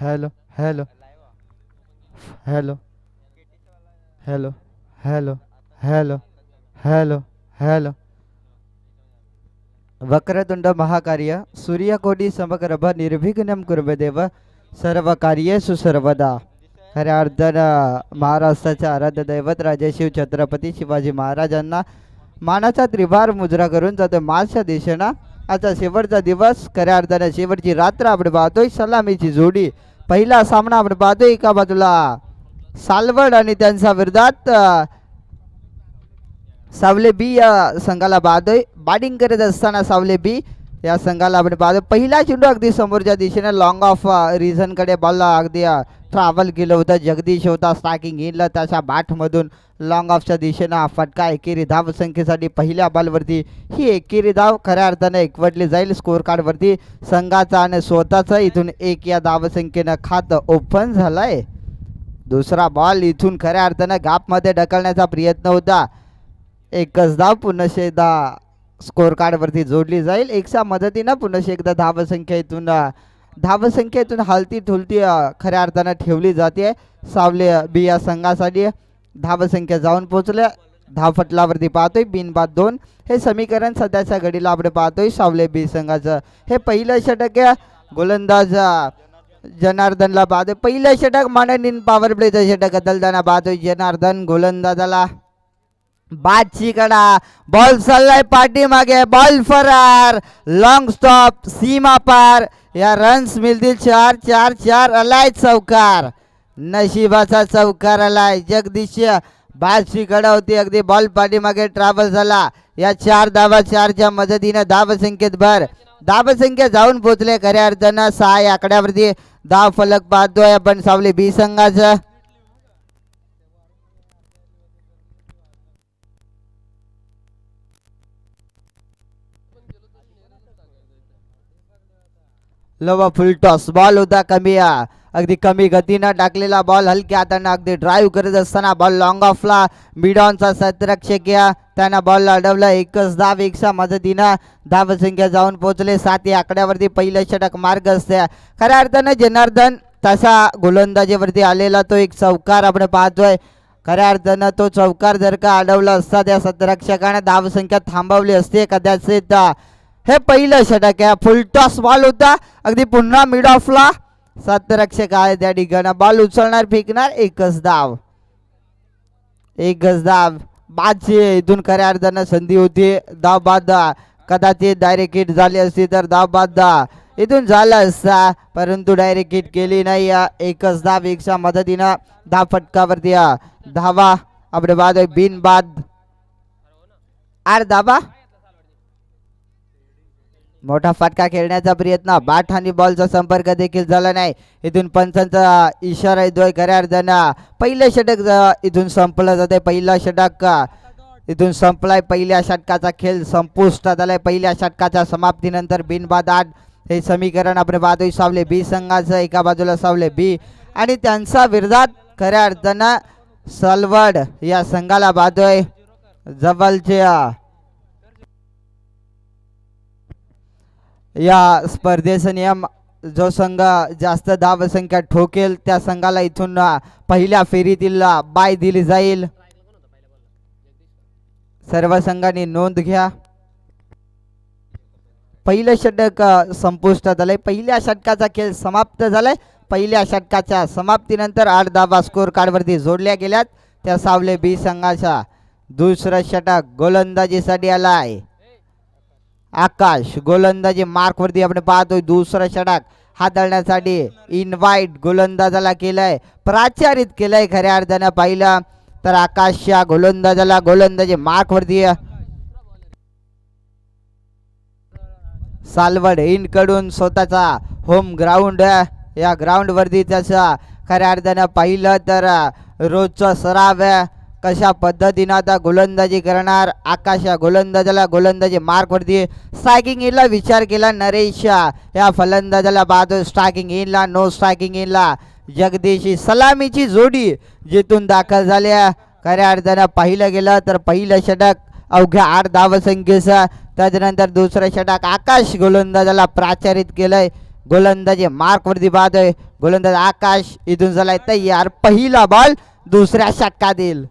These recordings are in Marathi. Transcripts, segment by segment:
Hello hello hello hello hello hello hello hello Vakratunda महाकार्य सूर्यकोटी समग्रभ निर्विघ्नम कुर्मदेव सर्व कार्येषु सर्वदा खऱ्या अर्थानं महाराष्ट्राचे आराध्य दैवत राजेशिव छत्रपती शिवाजी महाराजांना मानाचा त्रिभार मुजरा करून जातो मार्चच्या दिशेनं आजचा शेवटचा दिवस खऱ्या अर्थाने शेवटची रात्र आपण पाहतोय. सलामीची जोडी पहिला सामना आपण पाहतोय एका बाजूला. सालवड आणि त्यांच्या विरोधात सावले बी या संघाला पाहतोय. बॅटिंग करत असताना सावले बी या संघाला आपण पाहतो पहिला चेंडू अगदी समोरच्या दिशेने लॉंग ऑफ रिझनकडे बॉल अगदी ट्रॅव्हल केलं होतं. जगदीश होता स्टाकिंग इनला त्याच्या बॅटमधून लॉंग ऑफच्या दिशेनं फटका एकेरी धाव संख्येसाठी पहिल्या बॉलवरती ही एकेरी धाव खऱ्या अर्थानं एकवटली जाईल स्कोअर कार्डवरती संघाचा आणि स्वतःचा इथून एक या धावसंख्येनं खातं ओपन झालंय. दुसरा बॉल इथून खऱ्या अर्थानं गापमध्ये ढकलण्याचा प्रयत्न होता. एकच धाव पुनशेदा स्कोअर कार्डवरती जोडली जाईल. एकच्या मदतीनं पुनशे एकदा धावसंख्या इथून धावसंख्या इथून हलती ठुलती खऱ्या अर्थानं ठेवली जाते. सावले बी या संघासाठी. धावसंख्या जाऊन पोहोचल्या. धावफटलावरती पाहतोय बिनबाद दोन. हे समीकरण सध्याच्या घडीला आपण पाहतोय सावले बी संघाचं. हे पहिलं षटक आहे गोलंदाज. जनार्दनला पाहतोय पहिलं षटक माननीन पॉवर प्लेचं षटक. बदलताना पाहतोय जनार्दन गोलंदाजाला. बादची कडा बॉल चाललाय पाठीमागे बॉल फरार. लॉंग स्टॉप सीमा पार. या रन्स मिळतील चार चार चार अलाय चौकार. नशिबाचा चौकार आलाय. जगदीश बादशी घडवते. होती अगदी बॉल पाठीमागे ट्रॅव्हल झाला. या चार धावा चारच्या मदतीनं धाव संख्येत भर. धाव संख्या जाऊन पोहोचले खऱ्या अर्थानं. सहा या आकड्यावरती धाव फलक पाहतोय आपण. सावली बी संघाचं. लोवा फुल टॉस. बॉल होता कमी. अगदी कमी गतीनं टाकलेला बॉल हलक्या हातानं अगदी ड्राईव्ह करत असताना बॉल लॉंग ऑफला मिडॉनचा सतरक्षक या. त्यानं बॉल अडवला. एकच धाव एकशा मदतीनं धावसंख्या जाऊन पोहोचले. सात या आकड्यावरती पहिलं षटक मार्ग असते. खऱ्या अर्थानं जनार्दन तसा गोलंदाजीवरती आलेला तो एक चौकार आपण पाहतोय. खऱ्या अर्थानं तो चौकार जर का अडवला असता त्या सतरक्षकानं धावसंख्या थांबवली असते. कदाचित हे पहिलं षटक आहे. फुलटॉस बॉल होता. अगदी पुन्हा मिड ऑफला सतरक्षक आहे त्या ठिकाणी. बॉल उचलणार फेकणार एकच धाव. एकच धाव. बादची इथून खऱ्या अर्थानं संधी होती. धाव बाद कदाचित डायरेक्ट हिट झाली असती तर धाव बाद इथून झालं असता परंतु डायरेक्ट हिट केली नाही. एकच धाव एकच्या मदतीनं धाव फटकावरती धावा. आपले बाद बिन बाद आर धावा. मोठा फटका खेळण्याचा प्रयत्न. बॅट आणि बॉलचा संपर्क देखील झाला नाही. इथून पंचांचा इशारा येतोय खऱ्या अर्थानं पहिलं षटक इथून संपलं जाते पहिला षटक इथून संपलाय पहिल्या षटकाचा खेळ. संपुष्टात आलाय पहिल्या षटकाच्या समाप्तीनंतर बिनबाद आठ. हे समीकरण आपण पाहतोय सावले. बी संघाचं एका बाजूला सावले. बी आणि त्यांचा विरोधात खऱ्या अर्थानं सलवड या संघाला पाहतोय जवळच्या या स्पर्धेचा नियम जो संघ जास्त धावसंख्या ठोकेल त्या संघाला इथून पहिल्या फेरीतील बाय दिली जाईल. सर्व संघांनी नोंद घ्या. पहिलं षटक संपुष्टात आलंय पहिल्या षटकाचा खेळ समाप्त झालाय. पहिल्या षटकाच्या समाप्तीनंतर आठ धावा स्कोर कार्डवरती जोडल्या गेल्यात. त्या सावले बी संघाचा दुसरं षटक गोलंदाजीसाठी आलाय. आकाश गोलंदाजी मार्कवरती आपण पाहतोय. दुसरा षटक हाताळण्यासाठी इन्व्हाइट गोलंदाजाला केलंय. प्राचारित केलंय खऱ्या अर्थानं पाहिलं. तर आकाशच्या गोलंदाजाला गोलंदाजी मार्कवरती. सालवड इनकडून स्वतःचा होम ग्राउंड या ग्राउंड वरती त्याचा खऱ्या अर्थानं पाहिलं तर रोजचा सराव. आहे. कशा पद्धतीनं आता गोलंदाजी करणार? आकाश या गोलंदाजाला गोलंदाजी मार्क वरती स्ट्रायकिंग इनला विचार केला नरेश. या फलंदाजाला बाद स्ट्रायकिंग इनला नो स्ट्रायकिंग इनला जगदीशी सलामीची जोडी जिथून दाखल झाल्या खऱ्या अर्थानं पाहिलं गेलं तर पहिलं षटक अवघ्या आठ धावसंख्येचं त्याच्यानंतर दुसरं षटक आकाश गोलंदाजाला प्राचारित केलंय. गोलंदाजी मार्कवरती पाहतोय गोलंदाज आकाश इथून झालाय तयार. पहिला बॉल दुसऱ्या षटकातील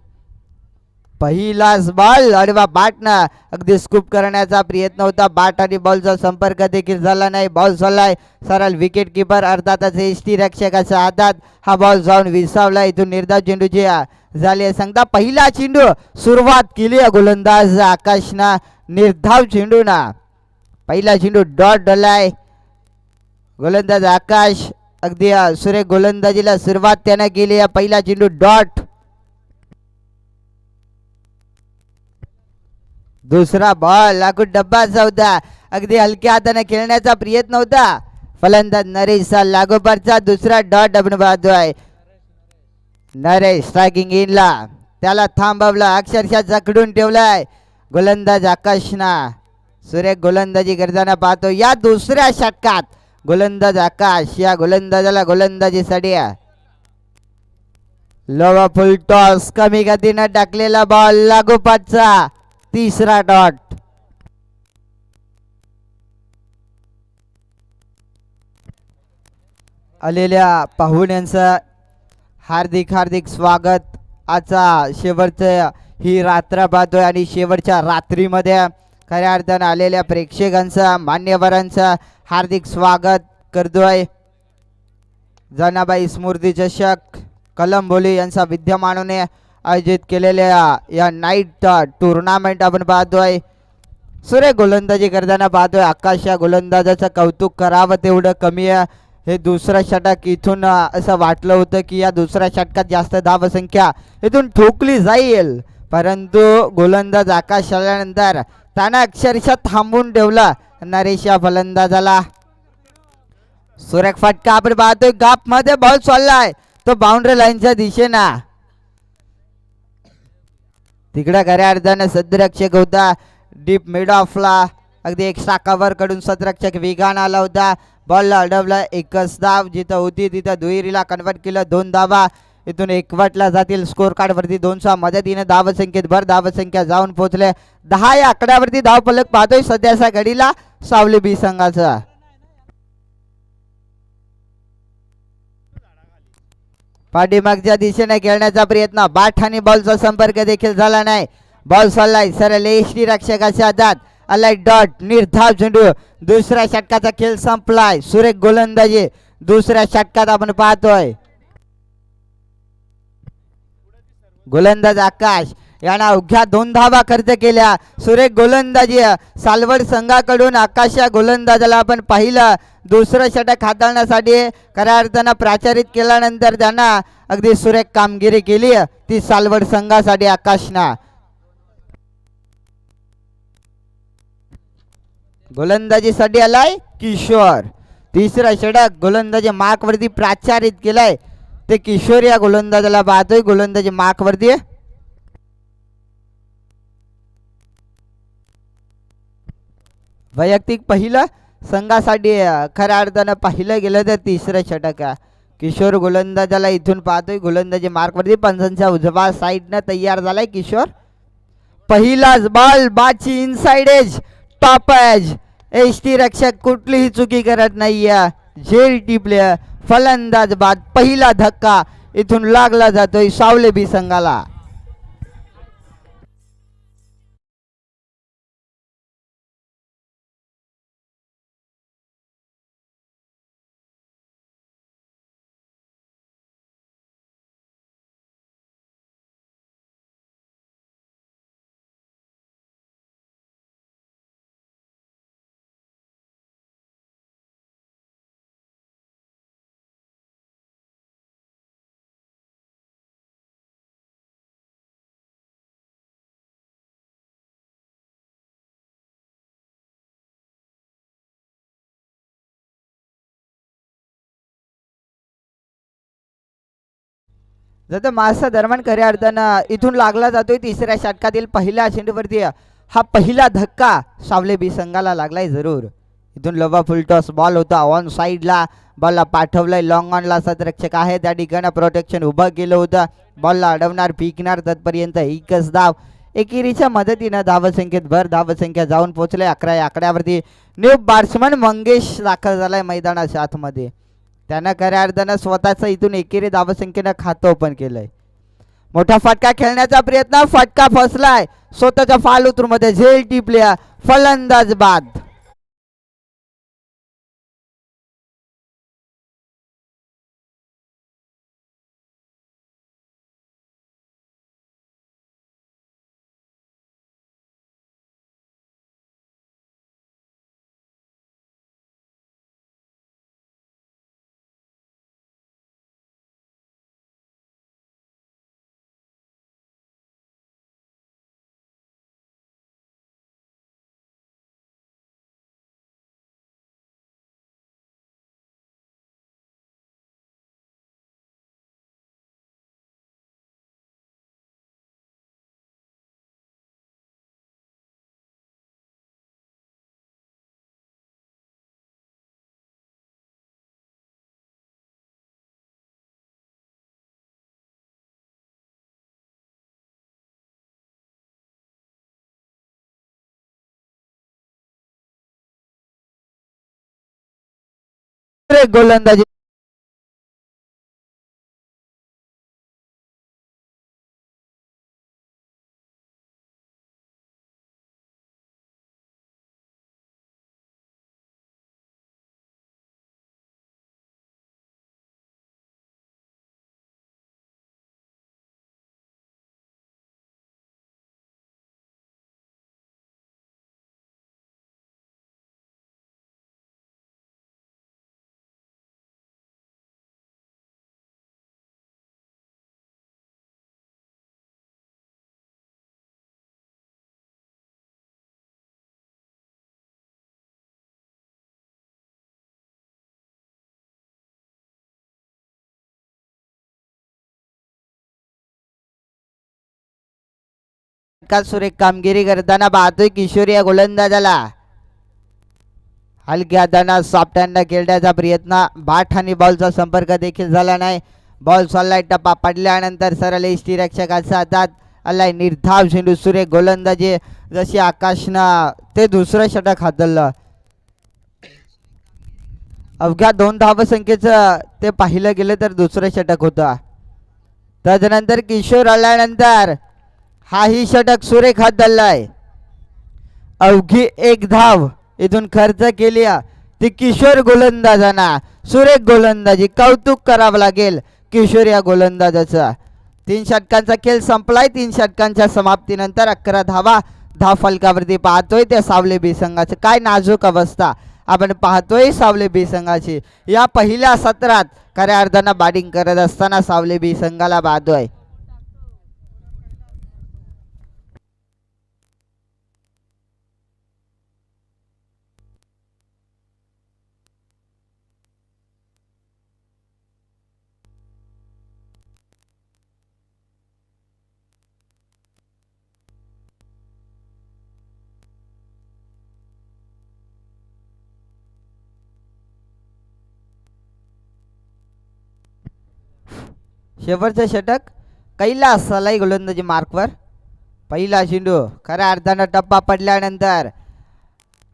पहिलाच बॉल अरे वा बाटनं अगदी स्कूप करण्याचा प्रयत्न होता. बाट आणि बॉलचा संपर्क देखील झाला नाही. बॉल झालाय सरळ विकेट किपर अर्थातच एस टी रक्षकाच्या हातात. हा बॉल जाऊन विसावला इथून निर्धाव चेंडूची आ, झाली आहे सांगता पहिला चेंडू सुरुवात केली आहे गोलंदाज आकाशना. निर्धाव चेंडूना. पहिला चेंडू डॉट डलाय गोलंदाज आकाश. अगदी सुरेख गोलंदाजीला सुरुवात त्यानं केली आहे. पहिला चेंडू डॉट दुसरा बॉल लागू डब्बा होता अगदी हलक्या हाताने खेळण्याचा प्रयत्न होता. फलंदाज नरेशचा लागोपाठचा दुसरा डॉट पाहतो आहे नरेश स्ट्रायकिंग इनला त्याला थांबवलं. अक्षरशः जखडून ठेवलाय. गोलंदाज आकाशना. सुरेख गोलंदाजी करताना पाहतो. या दुसऱ्या षटकात गोलंदाज आकाश. या गोलंदाजाला गोलंदाजीसाठी लोवा फुल टॉस कमी गतीनं टाकलेला बॉल लागोपाठचा. तिसरा डॉट. आलेल्या पाहुण्यांचं हार्दिक हार्दिक स्वागत. आजचा शेवटचं ही रात्र पाहतोय आणि शेवटच्या रात्रीमध्ये खऱ्या अर्थानं आलेल्या प्रेक्षकांचं मान्यवरांचं हार्दिक स्वागत करतोय. जनाबाई स्मृती चषक कलंबोली यांचा विद्यमानाने आयोजित केलेल्या या नाईट टुर्नामेंट आपण पाहतोय सुरे गोलंदाजी करताना पाहतोय आकाश या गोलंदाजाचं कौतुक करावं तेवढं कमी आहे. हे दुसरं षटक इथून असं वाटलं होतं की या दुसऱ्या षटकात जास्त धावसंख्या इथून ठोकली जाईल. परंतु गोलंदाज आकाश आल्यानंतर त्यानं अक्षरशः थांबून ठेवला नरेश या फलंदाजाला. सुरेख फटका आपण पाहतोय. गापमध्ये बॉल चाललाय. तो बाउंड्री लाईनच्या दिशेना. तिकडं खऱ्या अर्थानं सदरक्षक होता. डीप मिड ऑफला अगदी एक्स्ट्रा कव्हरकडून सदरक्षक वेगान आला होता. बॉलला अडवला एकच धाव. जिथं होती तिथं दुहेरीला कन्वर्ट केलं. दोन धावा. इथून एकवटला जातील. स्कोर कार्डवरती दोनच्या मदतीने धावसंख्येत भर. धावसंख्या जाऊन पोहोचले. दहा या आकड्यावरती धावपलक पाहतोय सध्याच्या घडीला सावली बी संघाचा. पाठीमागच्या दिशेने खेळण्याचा प्रयत्न. बाट आणि बॉलचा संपर्क देखील झाला नाही. बॉल सल्लाय सरळ एसटी रक्षकाच्या हातात. अलाय डॉट निर्धाव झेंडू. दुसऱ्या षटकाचा खेळ संपलाय. सुरेख गोलंदाजी. दुसऱ्या षटकात आपण पाहतोय. गोलंदाज आकाश. यानं अवघ्या दोन धावा खर्च केल्या. सुरेख गोलंदाजी. सालवड संघाकडून आकाश या गोलंदाजाला आपण पाहिलं. दुसरं षटक हाताळण्यासाठी खऱ्या अर्थानं प्राचारित केल्यानंतर त्यांना अगदी सुरेख कामगिरी केली. ती सालवड संघासाठी आकाशना. गोलंदाजीसाठी आलाय किशोर. तिसरा षटक गोलंदाजी मार्कवरती प्राचारित केलाय. ते किशोर या गोलंदाजाला पाहतोय. गोलंदाजी मार्कवरती. वैयक्तिक पहिलं संघासाठी खऱ्या अर्थानं पाहिलं गेलं तर तिसरं षटक किशोर गोलंदाजाला इथून पाहतोय गोलंदाजी मार्कवरती पंचांच्या उजवा साईडनं तयार झालाय किशोर. पहिलाच बॉल बाची इनसाइड एज टॉप एज एस टी रक्षक कुठलीही चुकी करत नाहीये. झेल टिपले फलंदाज बाद पहिला धक्का इथून लागला जातोय सावलेबी संघाला. जर मासा दरम्यान खऱ्या अर्थानं इथून लागला जातोय तिसऱ्या षटकातील पहिल्या चेंडूवरती हा पहिला धक्का सावले बी संघाला लागलाय जरूर. इथून लोबा फुलटॉस बॉल होता ऑन साईडला बॉलला पाठवलाय लॉंग ऑनला सतरक्षक आहे. त्या ठिकाणी प्रोटेक्शन उभं केलं होतं. बॉलला अडवणार फिकणार तत्पर्यंत एकच धाव. एकेरीच्या मदतीनं धावसंख्येत भर धावसंख्या जाऊन पोहोचले. अकरा या आकड्यावरती न्यू बॅट्समन मंगेश दाखल झालाय मैदानाच्या आतमध्ये. त्यानं खऱ्या अर्थानं स्वतःचं इथून एकेरी धावसंख्येनं खातं ओपन केलंय. मोठा फटका खेळण्याचा प्रयत्न फटका फसलाय स्वतःच्या फाल मध्ये झेल टिपल्या फलंदाज बाद. गोलंदाजी का सुरेख कामगिरी करताना पाहतोय किशोर या गोलंदाजाला. हलक्या हाताना सापट्यांना खेळण्याचा प्रयत्न. बाट आणि बॉलचा संपर्क देखील झाला नाही. बॉल चाललाय टप्पा पडल्यानंतर सरळ इष्टी रक्षकाच्या हातात आलाय निर्धाव झेंडू. सुरेख गोलंदाजी जशी आकाशनं ते दुसरं षटक हातललं अवघ्या दोन धावसंख्येचं ते पाहिलं गेलं तर दुसरं षटक होतं. त्याच्यानंतर किशोर आल्यानंतर हाही षटक सुरेख हात धरलाय अवघी एक धाव इथून खर्च केली ती किशोर गोलंदाजांना सुरेख गोलंदाजी कौतुक करावं लागेल किशोर या गोलंदाजाचा. तीन षटकांचा खेळ संपलाय. तीन षटकांच्या समाप्तीनंतर अकरा धावा. धाव फलकावरती पाहतोय त्या सावले बी संघाचं काय नाजूक अवस्था. आपण पाहतोय सावले बी संघाची. या पहिल्या सत्रात खऱ्या अर्थानं बॅटिंग करत असताना सावले बी संघाला पाहतोय शेवटचं षटक कैलास सलाई गोलंदाजी मार्कवर पहिला चेंडू खऱ्या अर्थानं टप्पा पडल्यानंतर.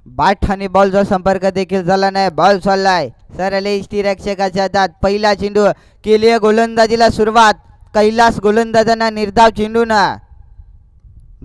बाट आणि बॉलचा संपर्क देखील झाला नाही. बॉल चाललाय. सरळ इष्टीरक्षकाच्या हातात पहिला चेंडू केली आहे गोलंदाजीला सुरुवात. कैलास गोलंदाजांना निर्धाव चेंडून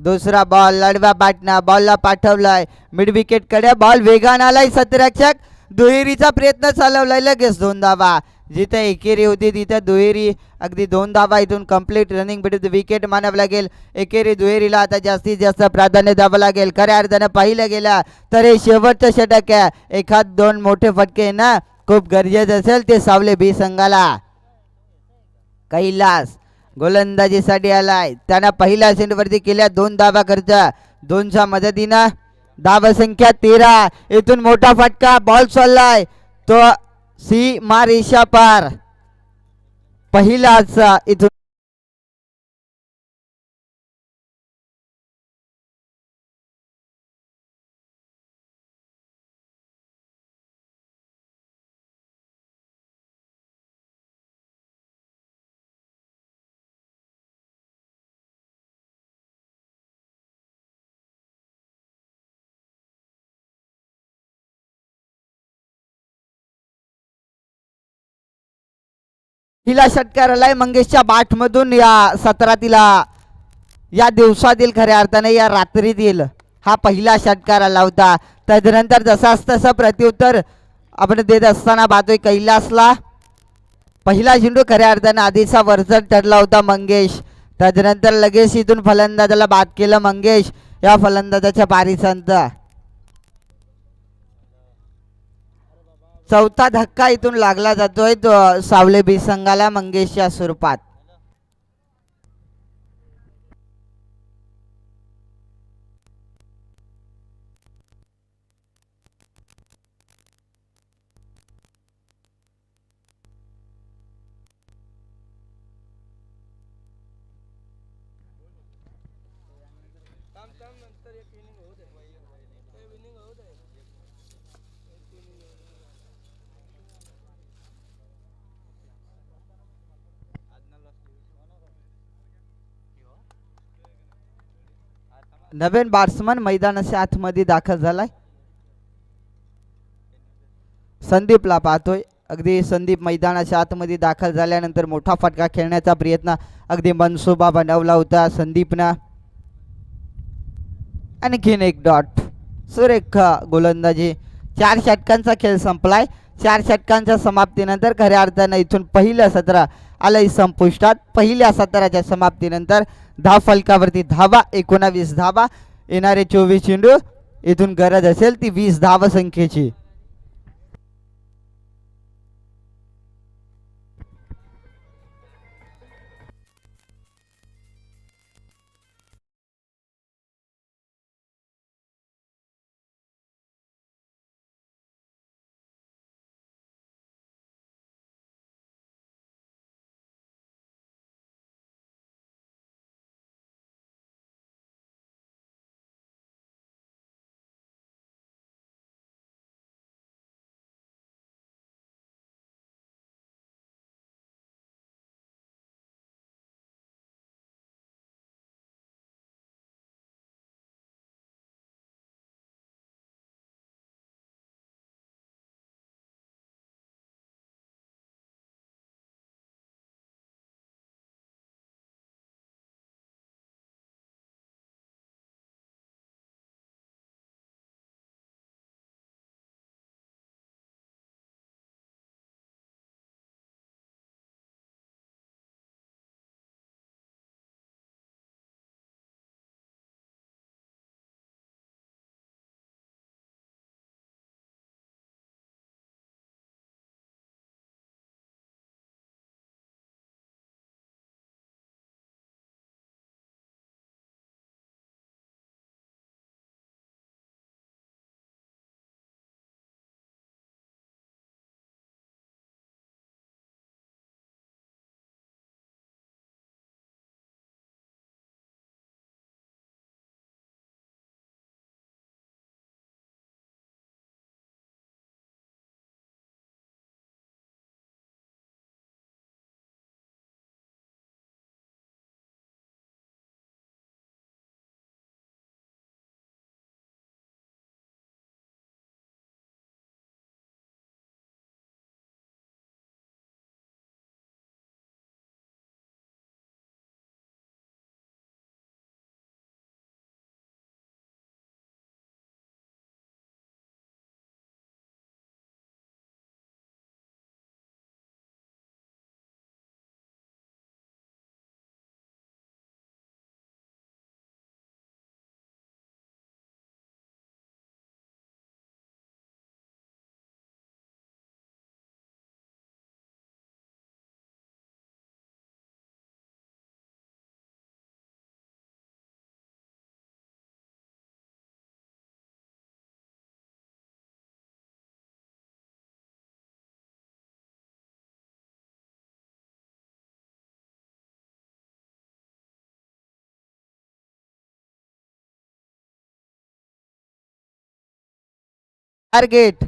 दुसरा बॉल लढव्या बॅटना बॉलला पाठवलाय. मिड विकेटकडे बॉल वेगानं आलाय सतरक्षक दुहेरीचा प्रयत्न चालवलाय. लगेच दोन धावा. जिथे एकेरी होती तिथं दुहेरी अगदी दोन धावा इथून कंप्लीट रनिंग भेटत विकेट मानावं लागेल. एकेरी दुहेरीला आता जास्तीत जास्त प्राधान्य द्यावं लागेल. खऱ्या अर्थानं पाहिलं गेलं तर हे शेवटचं षटक आहे. एखाद दोन मोठे फटके ना खूप गरजेचं असेल ते सावले बी संघाला. कैलास गोलंदाजीसाठी आलाय. त्यानं पहिल्या सेंटवरती केल्या दोन धावा खर्च. दोनच्या मदतीनं धाव संख्या तेरा. इथून मोठा फटका बॉल चाललाय. तो सी मारिशा पार. पहिलाच इथून पहिला षटकार आलाय मंगेशच्या बाटमधून या सत्रातीला या दिवसातील खऱ्या अर्थाने या रात्रीतील हा पहिला षटकार आला होता. तदनंतर जसाच तसं प्रत्युत्तर आपण देत असताना पाहतोय कैलासला पहिला झेंडू खऱ्या अर्थाने आधीचा वरचढ ठरला होता मंगेश. त्याच्यानंतर लगेच इथून फलंदाजाला बाद केलं मंगेश. या फलंदाजाच्या पारीसंत चौथा धक्का इथून लागला जातोय तो सावले बी संघाला मंगेशच्या स्वरूपात. नवीन बॅट्समन मैदानाच्या आतमध्ये दाखल झालाय. संदीपला पाहतोय. अगदी संदीप मैदानाच्या आतमध्ये दाखल झाल्यानंतर मोठा फटका खेळण्याचा प्रयत्न अगदी मनसुबा बनवला होता. संदीपनं आणखीन एक डॉट सुरेख गोलंदाजी. चार षटकांचा खेळ संपलाय. चार षटकांच्या समाप्तीनंतर खऱ्या अर्थानं इथून पहिलं सत्र आलंय संपुष्टात. पहिल्या सत्राच्या समाप्तीनंतर दहा फलकावरती धावा एकोणावीस धावा. येणारे चोवीस चेंडू इथून गरज असेल ती वीस धावा संख्येची टार्गेट.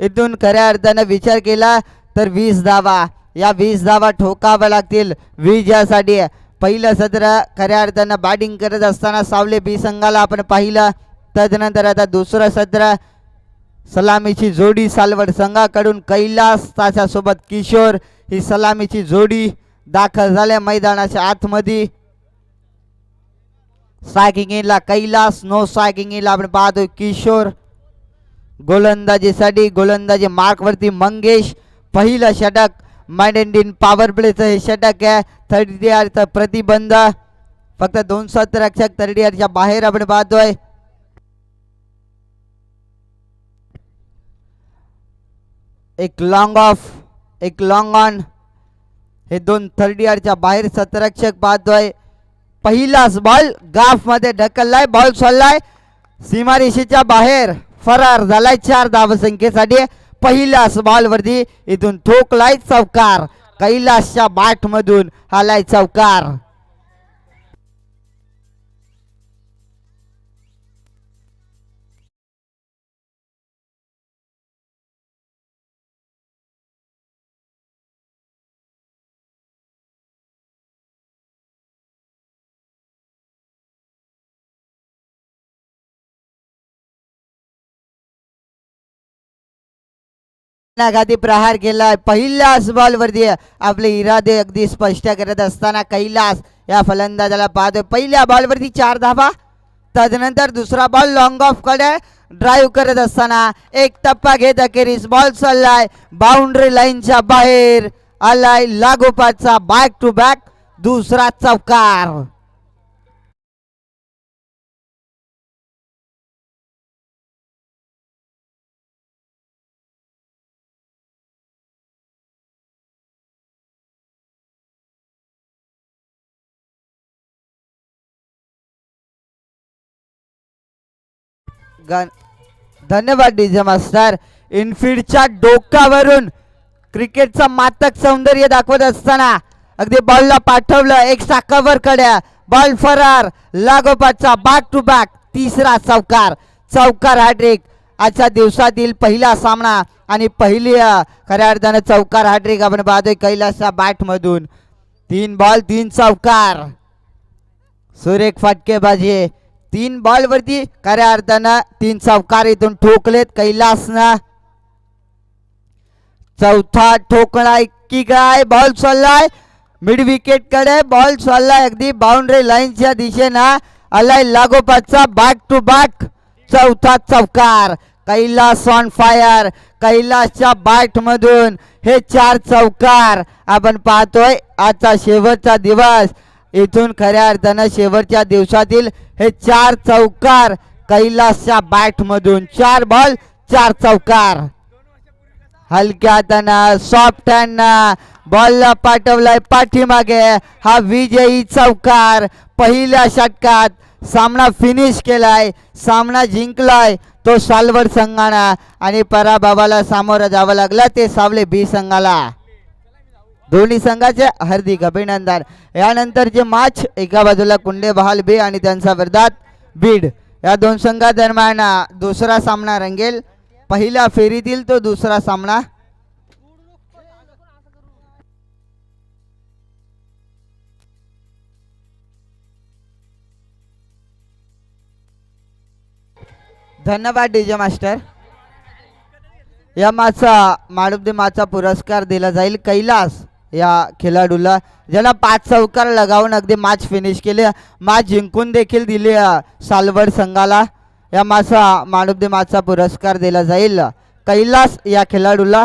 इथून खऱ्या अर्थानं विचार केला तर वीस धावा. या वीस धावा ठोकाव्या लागतील. वीज यासाठी पहिलं सत्र खऱ्या अर्थानं बॅटिंग करत असताना सावले बी संघाला आपण पाहिलं. तदनंतर आता दुसरं सत्र सलामीची जोडी सालवड संघाकडून कैलास ताच्यासोबत किशोर ही सलामीची जोडी दाखल झाल्या मैदानाच्या आतमध्ये. ला कैलास नो ला आपण पाहतो किशोर. गोलंदाजीसाठी गोलंदाजी मार्कवरती मंगेश पहिलं षटक. माइंड पॉवर प्लेचं हे षटक आहे. थर्ड इयरचा प्रतिबंध. फक्त दोन रक्षक थर्ड इयरच्या बाहेर आपण पाहतोय. एक लॉंग ऑफ एक लॉंग ऑन हे दोन थर्ड इयरच्या बाहेर सतरक्षक पाहतोय. पहिलाच बॉल गाफमध्ये ढकललाय बॉल सोडलाय. सीमारेषेच्या बाहेर. फरार झालाय चार धावसंख्येसाठी. पहिल्याच बॉल वरती इथून ठोकलाय चौकार. कैलासच्या बाटमधून मधून आलाय चौकार. आघाती प्रहार केला. पहिल्याच बॉल वरती आपले इरादे अगदी स्पष्ट करत असताना कैलास या फलंदाजाला पाहतोय पहिल्या बॉल वरती चार धाबा तदनंतर दुसरा बॉल लॉंग ऑफकडे ड्राईव्ह करत असताना एक टप्पा घेत अखेरीस बॉल चाललाय. बाउंड्री लाईनच्या बाहेर आलाय. लागोपाचा बॅक टू बॅक दुसरा चौकार. धन्यवाद डीजे मास्टर. इनफिल्डच्या डोक्यावरून क्रिकेटचं मातक सौंदर्य दाखवत असताना अगदी बॉलला पाठवलं एक साकावर कड्या बॉल फरार लागोपाठचा बॅक टू बॅक तिसरा चौकार चौकार हॅड्रिक आजच्या दिवसातील पहिला सामना आणि पहिली खऱ्या अर्थानं चौकार हॅड्रिक आपण पाहतोय कैलासच्या बॅटमधून तीन बॉल तीन चौकार. सुरेख फटकेबाजी. तीन बॉल वरती खऱ्या अर्थानं तीन चौकार इथून ठोकलेत. कैलासनं चौथा ठोकलाय की काय? बॉल चाललाय. मिड विकेटकडे बॉल चाललाय. अगदी बाउंड्री लाईनच्या दिशेनं आलाय लागोपाठचा बॅक टू बॅक चौथा चौकार कैलास ऑन फायर कैलासच्या बॅट मधून हे चार चौकार आपण पाहतोय. आजचा शेवटचा दिवस. इथून खऱ्या अर्थानं शेवटच्या दिवसातील हे चार चौकार कैलासच्या बॅट मधून चार बॉल चार चौकार. हलक्या हातानं सॉफ्ट हँडनं बॉलला पाठवलाय पाठीमागे. हा विजयी चौकार पहिल्या षटकात सामना फिनिश केलाय सामना जिंकलाय तो सालवर संघाना. आणि पराभवाला सामोरं जावं लागलं ते सावले बी संघाला. दोन्ही संघाचे हार्दिक अभिनंदन. यानंतरचे मॅच एका बाजूला कुंडे बहाल बी आणि त्यांचा वर्धात बीड. या दोन संघादरम्यान दुसरा सामना रंगेल. पहिल्या फेरीतील तो दुसरा सामना. धन्यवाद डीजे मास्टर. या माचा माळुबदे माचा पुरस्कार दिला जाईल. कैलास या खेळाडूला ज्याला पाच चौकार लगावून अगदी मॅच फिनिश केली. मॅच जिंकून देखील दिली सालवड संघाला. या माचा माळुबदे माचा पुरस्कार दिला जाईल. कैलास या खेळाडूला